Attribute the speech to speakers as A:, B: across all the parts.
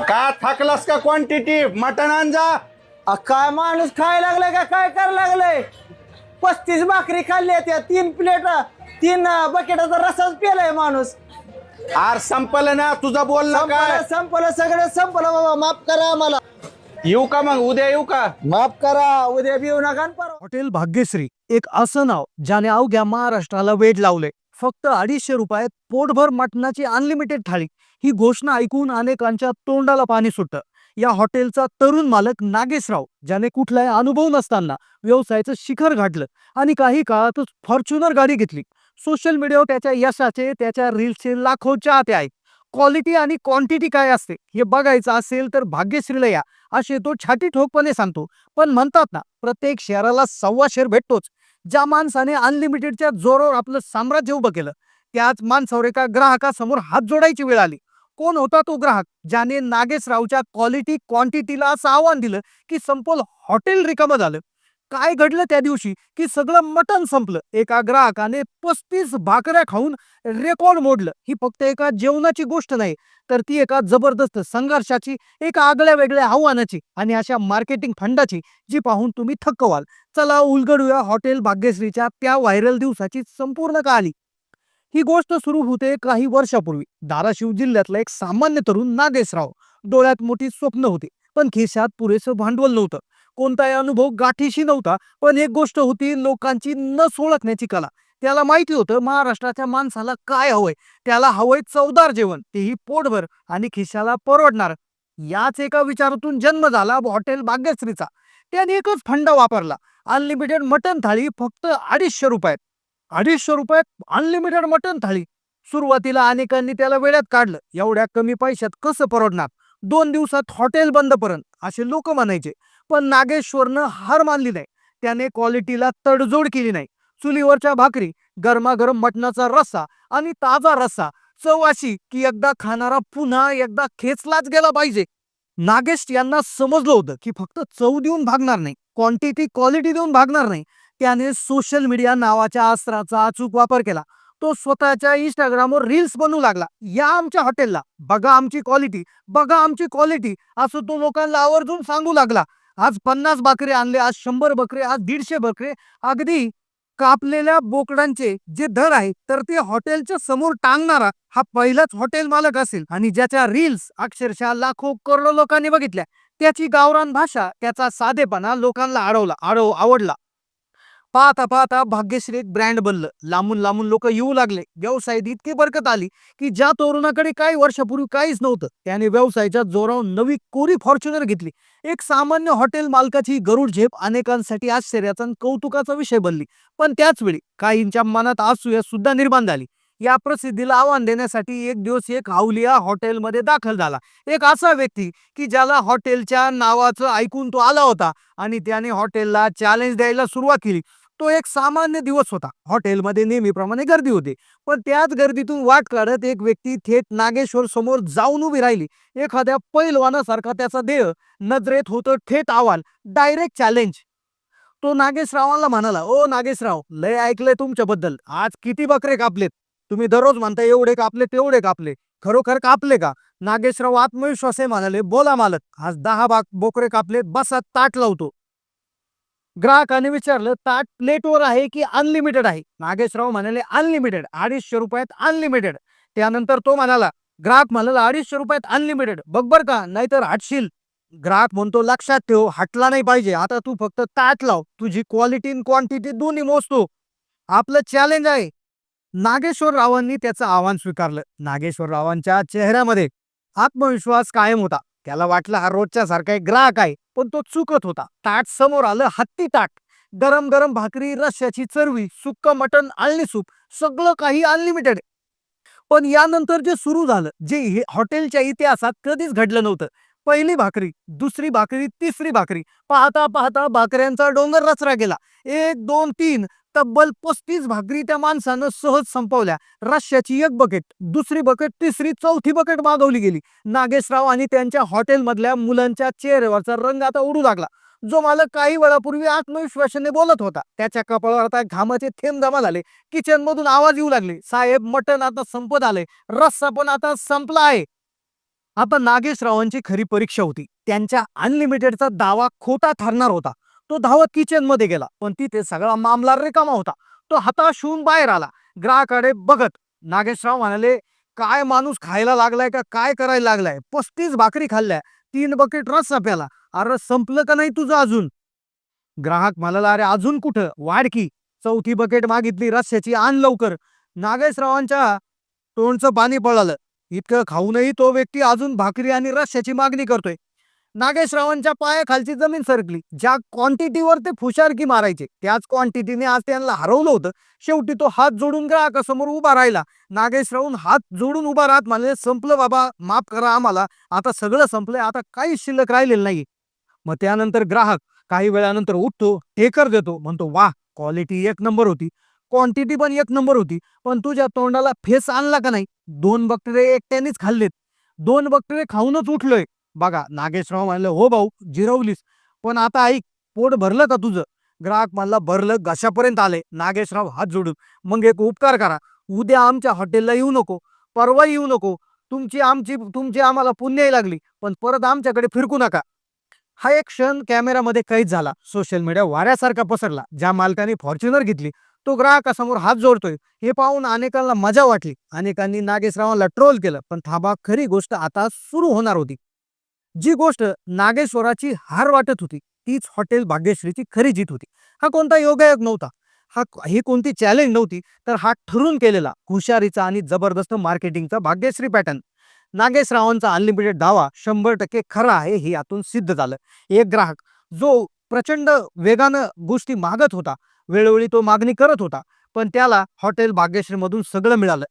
A: का थाकलास का क्वांटिटी मटण आणजा.
B: अ, काय माणूस खायला लागलाय का? काय करायला लागलाय? पस्तीस भाकरी खाल्ली त्या तीन प्लेट तीन बकेटाचा रसाच पेलाय माणूस.
A: आर संपलं ना? तुझं बोललं काय?
B: संपलं संपलं सगळं संपलं बाबा. माफ करा आम्हाला.
A: येऊ का मग? उद्या येऊ का?
B: माफ करा. उद्या बी येऊ नका परवा.
C: हॉटेल भाग्यश्री एक असं नाव ज्याने अवघ्या महाराष्ट्राला वेध लावले फक्त अडीचशे रुपयात पोटभर मटणाची अनलिमिटेड थाळी. ही घोषणा ऐकून अनेकांच्या तोंडाला पाणी सुटतं. या हॉटेलचा तरुण मालक नागेशराव ज्याने कुठलाही अनुभव नसताना व्यवसायाचं शिखर गाठलं आणि काही काळातच फॉर्च्युनर गाडी घेतली. सोशल मीडियावर त्याच्या यशाचे त्याच्या रील्सचे लाखो चाहते आहेत. क्वालिटी आणि क्वांटिटी काय असते हे बघायचं असेल तर भाग्यश्रीला या असे तो छाती ठोकपणे सांगतो. पण म्हणतात ना प्रत्येक शहराला सव्वा शेर भेटतोच. ज्या माणसाने अनलिमिटेडच्या जोरावर आपलं साम्राज्य उभं केलं त्याच माणसावर एका ग्राहकासमोर हात जोडायची वेळ आली. कोण होता तो ग्राहक? ज्याने नागेशरावच्या क्वालिटी क्वांटिटीला असं आव्हान दिलं की संपोल हॉटेल रिकामं झालं. काय घडलं त्या दिवशी की सगळं मटण संपलं. एका ग्राहकाने पस्तीस भाकऱ्या खाऊन रेकॉर्ड मोडलं. ही फक्त एका जेवणाची गोष्ट नाही तर ती एका जबरदस्त संघर्षाची एका आगळ्या वेगळ्या आव्हानाची आणि अशा मार्केटिंग फंडाची जी पाहून तुम्ही थक्क व्हाल. चला उलगडूया हॉटेल भाग्यश्रीच्या त्या व्हायरल दिवसाची संपूर्ण कहाणी. ही गोष्ट सुरू होते काही वर्षापूर्वी. धाराशिव जिल्ह्यातला एक सामान्य तरुण नागेशराव. डोळ्यात मोठी स्वप्न होती पण खिशात पुरेसं भांडवल नव्हतं. कोणताही अनुभव गाठीशी नव्हता पण एक गोष्ट होती लोकांची न ओळखण्याची कला. त्याला माहिती होतं महाराष्ट्राच्या माणसाला काय हवंय? त्याला हवंय चवदार जेवण. तेही पोटभर आणि खिशाला परवडणार. याच एका विचारातून जन्म झाला हॉटेल भाग्यश्रीचा. त्याने एकच फंडा वापरला. अनलिमिटेड मटन थाळी फक्त अडीचशे रुपयात. अडीचशे रुपयात अनलिमिटेड मटन थाळी. सुरुवातीला अनेकांनी त्याला वेळात काढलं. एवढ्या कमी पैशात कसं परवडणार? दोन दिवसात हॉटेल बंद पर्यंत असे लोक म्हणायचे. पण नागेश्वरनं हार मानली नाही. त्याने क्वालिटीला तडजोड केली नाही. चुलीवरच्या भाकरी गरमागरम मटणाचा रस्सा आणि ताजा रस्सा. चव अशी की एकदा खाणारा पुन्हा एकदा खेचलाच गेला पाहिजे. नागेश यांना समजलं होतं की फक्त चव देऊन भागणार नाही. क्वांटिटी क्वालिटी देऊन भागणार नाही. त्याने सोशल मीडिया नावाच्या अस्त्राचा अचूक वापर केला. तो स्वतःच्या इंस्टाग्रामवर रील्स बनवू लागला. या आमच्या हॉटेलला बघा आमची क्वालिटी बघा आमची क्वालिटी असं तो लोकांना आवर्जून सांगू लागला. आज पन्नास बकरे आणले आज शंभर बकरे आज दीडशे बकरे. अगदी कापलेल्या बोकडांचे जे दर आहे तर ते हॉटेलच्या समोर टांगणारा हा पहिलाच हॉटेल मालक असेल. आणि ज्याच्या रील्स अक्षरशः लाखो करोडो लोकांनी बघितल्या. त्याची गावरान भाषा त्याचा साधेपणा लोकांना अडवला अडव आवडला. पाहता पाहता भाग्यश्री एक ब्रँड बनलं. लांबून लांबून लोक येऊ लागले. व्यवसायात इतकी बरकत आली की ज्या तरुणाकडे काही वर्षापूर्वी काहीच नव्हतं त्याने व्यवसायाच्या जोरावर नवी कोरी फॉर्च्युनर घेतली. एक सामान्य हॉटेल मालकाची गरुड झेप अनेकांसाठी आश्चर्याचा कौतुकाचा विषय बनली. पण त्याच वेळी काहींच्या मनात आसूया सुद्धा निर्माण झाली. या प्रसिद्धीला आव्हान देण्यासाठी एक दिवस एक हावलिया हॉटेलमध्ये दाखल झाला. एक असा व्यक्ती की ज्याला हॉटेलच्या नावाचं ऐकून तो आला होता आणि त्याने हॉटेलला चॅलेंज द्यायला सुरुवात केली. तो एक सामान्य दिवस होता. हॉटेलमध्ये नेहमीप्रमाणे गर्दी होती. पण त्याच गर्दीतून वाट काढत एक व्यक्ती थेट नागेश्वर समोर जाऊन उभी राहिली. एखाद्या पैलवानासारखा त्याचा देह नजरेत होतं थेट आव्हान डायरेक्ट चॅलेंज तो नागेशरावांना म्हणाला ओ नागेशराव लय ऐकलंय तुमच्याबद्दल. आज किती बकरे कापलेत? तुम्ही दररोज म्हणता एवढे कापले तेवढे कापले. खरोखर कापले का? नागेशराव आत्मविश्वासे म्हणाले बोला मालक आज दहा बाक बोकरे कापलेत बसा ताट लावतो. ग्राहकाने विचारलं ताट प्लेटवर आहे की अनलिमिटेड आहे? नागेशराव म्हणाले अनलिमिटेड अडीचशे रुपयात अनलिमिटेड त्यानंतर तो म्हणाला ग्राहक म्हणाला अडीचशे रुपयात अनलिमिटेड बघ बर का नाहीतर हटशील. ग्राहक म्हणतो लक्षात ठेव हटला नाही पाहिजे. आता तू फक्त ताट लाव. तुझी क्वालिटी आणि क्वांटिटी दोन्ही मोजतो. आपलं चॅलेंज आहे. नागेश्वर रावांनी त्याचं आव्हान स्वीकारलं. नागेश्वर रावांच्या चेहऱ्यामध्ये आत्मविश्वास कायम होता. त्याला वाटलं हा रोजच्या सारखा एक ग्राहक आहे पण तो चुकत होता. ताट समोर आलं हत्ती ताट. गरम गरम भाकरी रश्याची चरवी सुक्क मटण आळणी सूप सगळं काही अनलिमिटेड पण यानंतर जे सुरू झालं जे हे हॉटेलच्या इतिहासात कधीच घडलं नव्हतं. पहिली भाकरी दुसरी भाकरी तिसरी भाकरी. पाहता पाहता भाकऱ्यांचा डोंगर रचरा गेला. एक दोन तीन. तब्बल पस्तीस भाकरी त्या माणसानं सहज संपवल्या. रश्याची एक बकेट दुसरी बकेट तिसरी चौथी बकेट मागवली गेली. नागेशराव आणि त्यांच्या हॉटेलमधल्या मुलांच्या चेहऱ्यावरचा रंग आता उडू लागला. जो मालक काही वेळापूर्वी आत्मविश्वासाने बोलत होता त्याच्या कपाळावर आता घामाचे थेंब जमा झाले. किचन मधून आवाज येऊ लागले. साहेब मटण आता संपत आले रस्सा पण आता संपला आहे. आता नागेशरावांची खरी परीक्षा होती. त्यांच्या अनलिमिटेडचा दावा खोटा ठरणार होता. तो धावत किचनमध्ये गेला. पण तिथे सगळा मामला रिकामा होता. तो हताश होऊन बाहेर आला. ग्राहकाकडे बघत नागेशराव म्हणाले काय माणूस खायला लागलाय का? काय करायला लागलाय? पस्तीस भाकरी खाल्ल्या. तीन बकेट रस्सा प्याला अरे संपलं का नाही तुझं अजून? ग्राहक म्हणाला अरे अजून कुठं? वाढ की. चौथी बकेट मागितली. रस्स्याची आण लवकर. नागेशरावांच्या तोंडचं पाणी पळालं. इतकं खाऊनही तो व्यक्ती अजून भाकरी आणि रस्स्याची मागणी करतोय. नागेशरावांच्या पायाखालची जमीन सरकली ज्या क्वांटिटीवर ते फुशारकी मारायचे. त्याच क्वांटिटीने आज त्यांना हरवलं होतं. शेवटी तो हात जोडून ग्राहकासमोर उभा राहिला. नागेशरावून हात जोडून उभा राहत म्हणाले संपलं बाबा माफ करा आम्हाला. आता सगळं संपलंय. आता काहीच शिल्लक राहिलेलं नाही मग त्यानंतर ग्राहक काही वेळानंतर उठतो टेकर देतो. म्हणतो वा क्वालिटी एक नंबर होती. क्वांटिटी पण एक नंबर होती. पण तुझ्या तोंडाला फेस आणला का नाही? दोन बक्टरे एकट्यानेच खाल्लेत. दोन बक्टरे खाऊनच उठलोय. बघा नागेशराव म्हणलं हो भाऊ जिरवलीस. पण आता ऐक पोट भरलं का तुझं? ग्राहक म्हणला भरलं घशापर्यंत आले? नागेशराव हात जोडून मग एक उपकार करा. उद्या आमच्या हॉटेलला येऊ नको. परवा येऊ नको. तुमची आमची तुमची आम्हाला पुण्याही लागली पण परत आमच्याकडे फिरकू नका. हा एक क्षण कॅमेरामध्ये कैद झाला. सोशल मीडिया वाऱ्यासारखा पसरला ज्या मालकाने फॉर्च्युनर घेतली तो ग्राहकासमोर हात जोडतोय. हे पाहून अनेकांना मजा वाटली. अनेकांनी नागेशरावांना ट्रोल केलं पण थांबा खरी गोष्ट आता सुरू होणार होती. जी गोष्ट नागेश्वराची हार वाटत होती तीच हॉटेल भाग्यश्रीची खरी जीत होती. हा कोणता योगायोग नव्हता. हा ही कोणती चॅलेंज नव्हती तर हा ठरून केलेला हुशारीचा आणि जबरदस्त मार्केटिंगचा भाग्यश्री पॅटर्न नागेशरावांचा अनलिमिटेड दावा शंभर टक्के खरा आहे हे यातून सिद्ध झालं. एक ग्राहक जो प्रचंड वेगानं गोष्टी मागत होता वेळोवेळी तो मागणी करत होता पण त्याला हॉटेल भाग्यश्रीमधून सगळं मिळालं.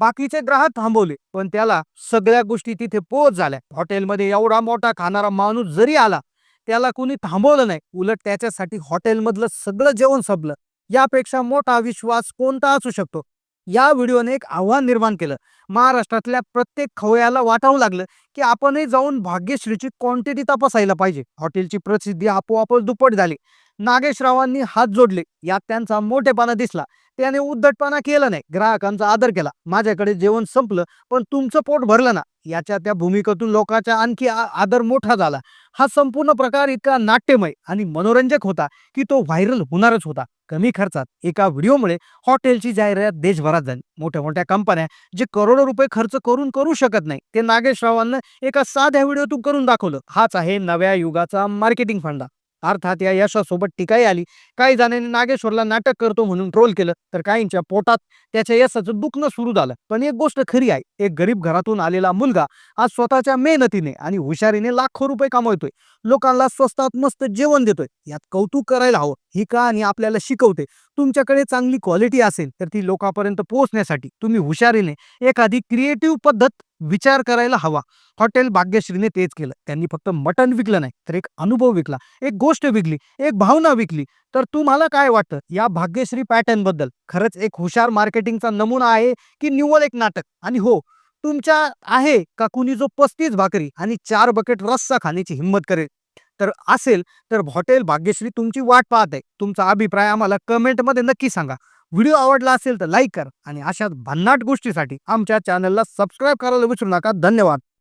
C: बाकीचे ग्राहक थांबवले पण त्याला सगळ्या गोष्टी तिथे पोच झाल्या. हॉटेलमध्ये एवढा मोठा खाणारा माणूस जरी आला त्याला कुणी थांबवलं नाही. उलट त्याच्यासाठी हॉटेलमधलं सगळं जेवण संपलं. यापेक्षा मोठा विश्वास कोणता असू शकतो? या व्हिडिओने एक आव्हान निर्माण केलं. महाराष्ट्रातल्या प्रत्येक खवयाला वाटावं लागलं की आपणही जाऊन भाग्यश्रीची क्वांटिटी तपासायला पाहिजे. हॉटेलची प्रसिद्धी आपोआपच दुप्पट झाली. नागेशरावांनी हात जोडले. यात त्यांचा मोठेपणा दिसला. त्याने उद्धटपणा केला नाही. ग्राहकांचा आदर केला. माझ्याकडे जेवण संपलं पण तुमचं पोट भरलं ना. याच्या त्या भूमिकेतून लोकांचा आणखी आदर मोठा झाला. हा संपूर्ण प्रकार इतका नाट्यमय आणि मनोरंजक होता की तो व्हायरल होणारच होता. कमी खर्चात एका व्हिडिओमुळे हॉटेलची जाहिरात देशभरात झाली. मोठ्या मोठ्या कंपन्या जे करोडो रुपये खर्च करून करू शकत नाही ते नागेशरावांना एका साध्या व्हिडिओतून करून दाखवलं. हाच आहे नव्या युगाचा मार्केटिंग फंडा. अर्थात या यशासोबत टीकाही आली. काही जणांनी नागेश्वरला नाटक करतो म्हणून ट्रोल केलं तर काहींच्या पोटात त्याच्या यशाचं दुखणं सुरू झालं. पण एक गोष्ट खरी आहे एक गरीब घरातून आलेला मुलगा आज स्वतःच्या मेहनतीने आणि हुशारीने लाखो रुपये कमवतोय. लोकांना स्वस्तात मस्त जेवण देतोय. यात कौतुक करायला हवं. ही कहाणी आपल्याला शिकवते. तुमच्याकडे चांगली क्वालिटी असेल तर ती लोकांपर्यंत पोहोचण्यासाठी तुम्ही हुशारीने एखादी क्रिएटिव्ह पद्धत विचार करायला हवा. हॉटेल भाग्यश्रीने तेच केलं. त्यांनी फक्त मटण विकलं नाही तर एक अनुभव विकला एक गोष्ट विकली एक भावना विकली. तर तुम्हाला काय वाटतं? या भाग्यश्री पॅटर्नबद्दल. खरंच एक हुशार मार्केटिंगचा नमुना आहे की निव्वळ एक नाटक? आणि हो तुमच्या आहे का कुणी जो पस्तीस भाकरी आणि चार बकेट रस्सा खाण्याची हिंमत करेल? तर असेल तर हॉटेल भाग्यश्री तुमची वाट पाहत आहे. तुमचा अभिप्राय आम्हाला कमेंटमध्ये नक्की सांगा. व्हिडिओ आवडला असेल तर लाईक करा आणि अशाच भन्नाट गोष्टीसाठी आमच्या चॅनलला सबस्क्राईब करायला विसरू नका. धन्यवाद.